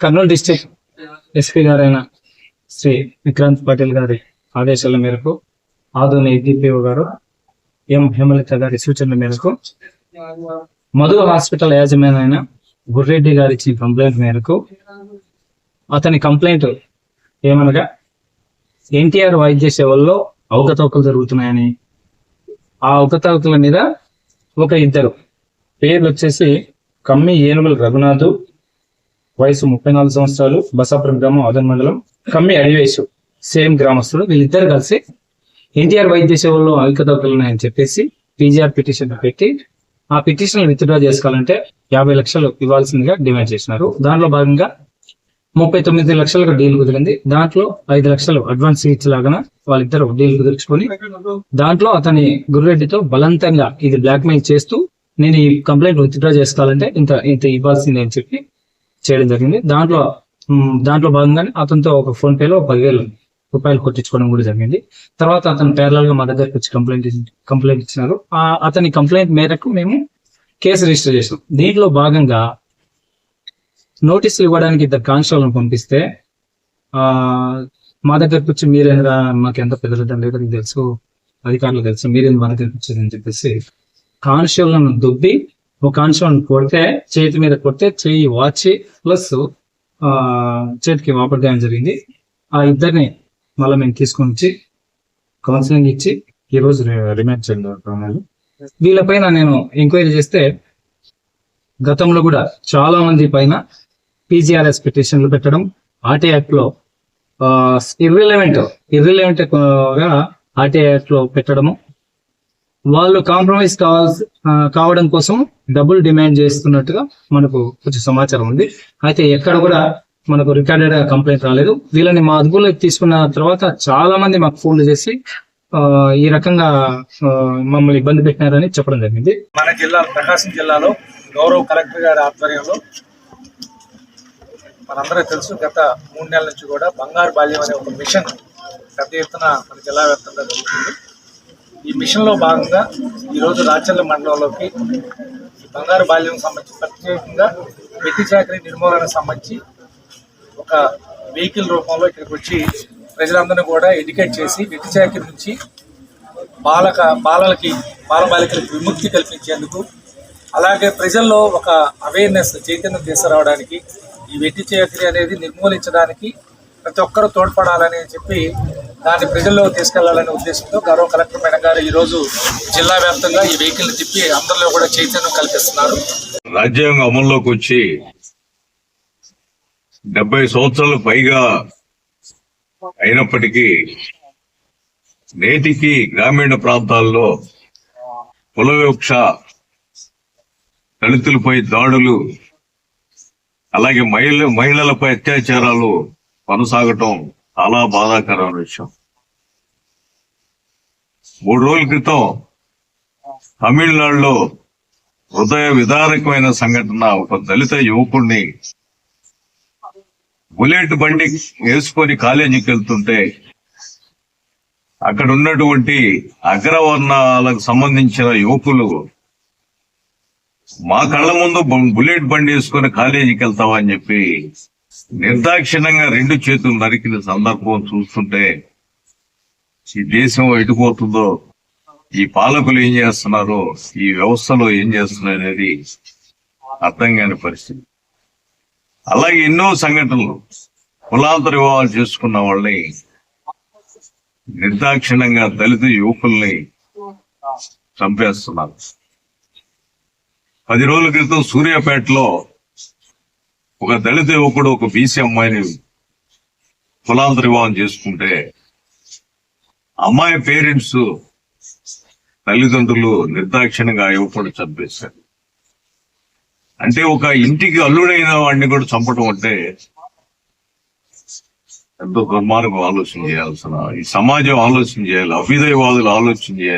Kurnool district SP గారైన శ్రీ విక్రాంత్ పటేల్ గారి ఆదేశాల మేరకు ఆధుని డిపిఓ గారు ఎం హేమలత గారి సూచనల మేరకు మధు హాస్పిటల్ యాజమాన్యైన అయిన గుర్రెడ్డి గారి ఇచ్చిన కంప్లైంట్ మేరకు అతని కంప్లైంట్ ఏమనగా ఎన్టీఆర్ వైద్య సేవల్లో అవకతవకలు జరుగుతున్నాయని ఆ అవకతవకల మీద ఒక ఇద్దరు పేర్లు వచ్చేసి కమ్మి ఏనుగుల రఘునాథ్ వయసు ముప్పై నాలుగు సంవత్సరాలు బసాపురం గ్రామం అదన్ మండలం కమ్మి అడివేశు సేమ్ గ్రామస్తులు వీళ్ళిద్దరు కలిసి ఎన్టీఆర్ వైద్య సేవల్లో అవకతవకలు ఉన్నాయని చెప్పేసి పీజీఆర్ పిటిషన్ పెట్టి ఆ పిటిషన్ విత్డ్రా చేసుకోవాలంటే యాభై లక్షలు ఇవ్వాల్సిందిగా డిమాండ్ చేసినారు. దానిలో భాగంగా ముప్పై తొమ్మిది లక్షలకు డీల్ కుదిరింది. దాంట్లో ఐదు లక్షలు అడ్వాన్స్ ఇచ్చేలాగా వాళ్ళిద్దరు డీల్ కుదుర్చుకొని దాంట్లో అతని గుర్రెడ్డితో బలవంతంగా ఇది బ్లాక్ మెయిల్ చేస్తూ నేను ఈ కంప్లైంట్ విత్డ్రా చేసుకోవాలంటే ఇంత ఇంత ఇవ్వాల్సిందే అని చెప్పి చేయడం జరిగింది. దాంట్లో దాంట్లో భాగంగానే అతనితో ఒక ఫోన్ పేలో పదివేలు రూపాయలు కొట్టించుకోవడం కూడా జరిగింది. తర్వాత అతను పేర్లల్గా మా దగ్గరకు వచ్చి కంప్లైంట్ కంప్లైంట్ ఇచ్చినారు. ఆ అతని కంప్లైంట్ మేరకు మేము కేసు రిజిస్టర్ చేసాం దీంట్లో భాగంగా నోటీసులు ఇవ్వడానికి ఇద్దరు కానిస్టేబుల్ని పంపిస్తే ఆ మా దగ్గరకు వచ్చి మీరేంద్రా మాకు ఎంత పెద్దలు మీకు తెలుసు అధికారులు తెలుసు మీరేంది మన దగ్గరకు వచ్చేదని చెప్పేసి కానిస్టేబుల్ను దుబ్బి ఒక అంశం కొడితే చేతి మీద కొడితే చేయి వాచి ప్లస్ ఆ చేతికి వాపడడం జరిగింది. ఆ ఇద్దరిని మళ్ళీ మేము తీసుకొని వచ్చి కౌన్సిలింగ్ ఇచ్చి ఈ రోజు రి- రిమాండ్ చేయడం వీళ్ళపైన నేను ఎంక్వైరీ చేస్తే గతంలో కూడా చాలా మంది పైన పీజీఆర్ఎస్ పిటిషన్లు పెట్టడం ఆర్టీ యాక్ట్లో ఇర్రిలవెంట్ ఇర్రిలవెంట్గా ఆర్టీ యాక్ట్లో పెట్టడము వాళ్ళు కాంప్రమైజ్ కావాల్సి కావడం కోసం డబ్బులు డిమాండ్ చేస్తున్నట్టుగా మనకు కొంచెం సమాచారం ఉంది. అయితే ఎక్కడ కూడా మనకు రికార్డెడ్ కంప్లైంట్ రాలేదు. వీళ్ళని మా అదుపులోకి తీసుకున్న తర్వాత చాలా మంది మాకు ఫోన్లు చేసి ఈ రకంగా మమ్మల్ని ఇబ్బంది పెట్టినారని చెప్పడం జరిగింది. మన జిల్లా ప్రకాశం జిల్లాలో గౌరవ కలెక్టర్ గారి ఆధ్వర్యంలో మనందరూ తెలుసు గత మూడు నెలల నుంచి కూడా బంగారు బాల్యం అనే ఒక మిషన్ పెద్ద ఎత్తున మన జిల్లా వ్యాప్తంగా జరుగుతుంది. ఈ మిషన్లో భాగంగా ఈరోజు రాచర్ల మండలంలోకి ఈ బంగారు బాల్యం సంబంధించి ప్రత్యేకంగా వెట్టి చాకరీ నిర్మూలన సంబంధించి ఒక వెహికల్ రూపంలో ఇక్కడికి వచ్చి ప్రజలందరినీ కూడా ఎడ్యుకేట్ చేసి వెట్టి చాకరీ నుంచి బాలక బాలలకి బాల బాలికలకు విముక్తి కల్పించేందుకు అలాగే ప్రజల్లో ఒక అవేర్నెస్ చైతన్యం తీసుకురావడానికి ఈ వెట్టి చాకరీ అనేది నిర్మూలించడానికి ప్రతి ఒక్కరూ తోడ్పడాలని చెప్పి దాన్ని ప్రజల్లో తీసుకెళ్ళాలనే ఉద్దేశంతో గౌరవ కలెక్టర్ మేడం గారు ఈరోజు జిల్లా వ్యాప్తంగా ఈ వెహికల్ తిప్పి అందరిలో కూడా చైతన్యం కల్పిస్తున్నారు. రాజ్యాంగం అమల్లోకి వచ్చి డెబ్బై సంవత్సరాలు పైగా అయినప్పటికీ నేటికి గ్రామీణ ప్రాంతాల్లో కులవివక్ష దళితులపై దాడులు అలాగే మహిళ మహిళలపై అత్యాచారాలు కొనసాగటం చాలా బాధాకరమైన విషయం. మూడు రోజుల క్రితం తమిళనాడులో హృదయ విదారకమైన సంఘటన. ఒక దళిత యువకుడిని బుల్లెట్ బండి వేసుకొని కాలేజీకి వెళ్తుంటే అక్కడ ఉన్నటువంటి అగ్రవర్ణాలకు సంబంధించిన యువకులు మా కళ్ళ ముందు బుల్లెట్ బండి వేసుకొని కాలేజీకి వెళ్తావని చెప్పి నిర్దాక్షిణ్యంగా రెండు చేతులు నరికిన సందర్భం చూస్తుంటే ఈ దేశం ఎటుపోతుందో ఈ పాలకులు ఏం చేస్తున్నారో ఈ వ్యవస్థలో ఏం చేస్తున్నాయి అనేది అర్థం కాని పరిస్థితి. అలాగే ఎన్నో సంఘటనలు కులాంతర వివాహాలు చేసుకున్న వాళ్ళని నిర్దాక్షిణ్యంగా దళిత యువకుల్ని చంపేస్తున్నారు. పది రోజుల క్రితం సూర్యాపేటలో ఒక దళిత యువకుడు ఒక బీసీ అమ్మాయిని కులాంతర వివాహం చేసుకుంటే అమ్మాయి పేరెంట్స్ తల్లిదండ్రులు నిర్దాక్షిణ్యంగా యువకుడు చంపేశారు. అంటే ఒక ఇంటికి అల్లుడైన వాడిని కూడా చంపడం అంటే ఎంతో దుర్మార్గం ఆలోచన చేయాల్సిన ఈ సమాజం ఆలోచన చేయాలి అభ్యుదయవాదులు ఆలోచన చేయాలి.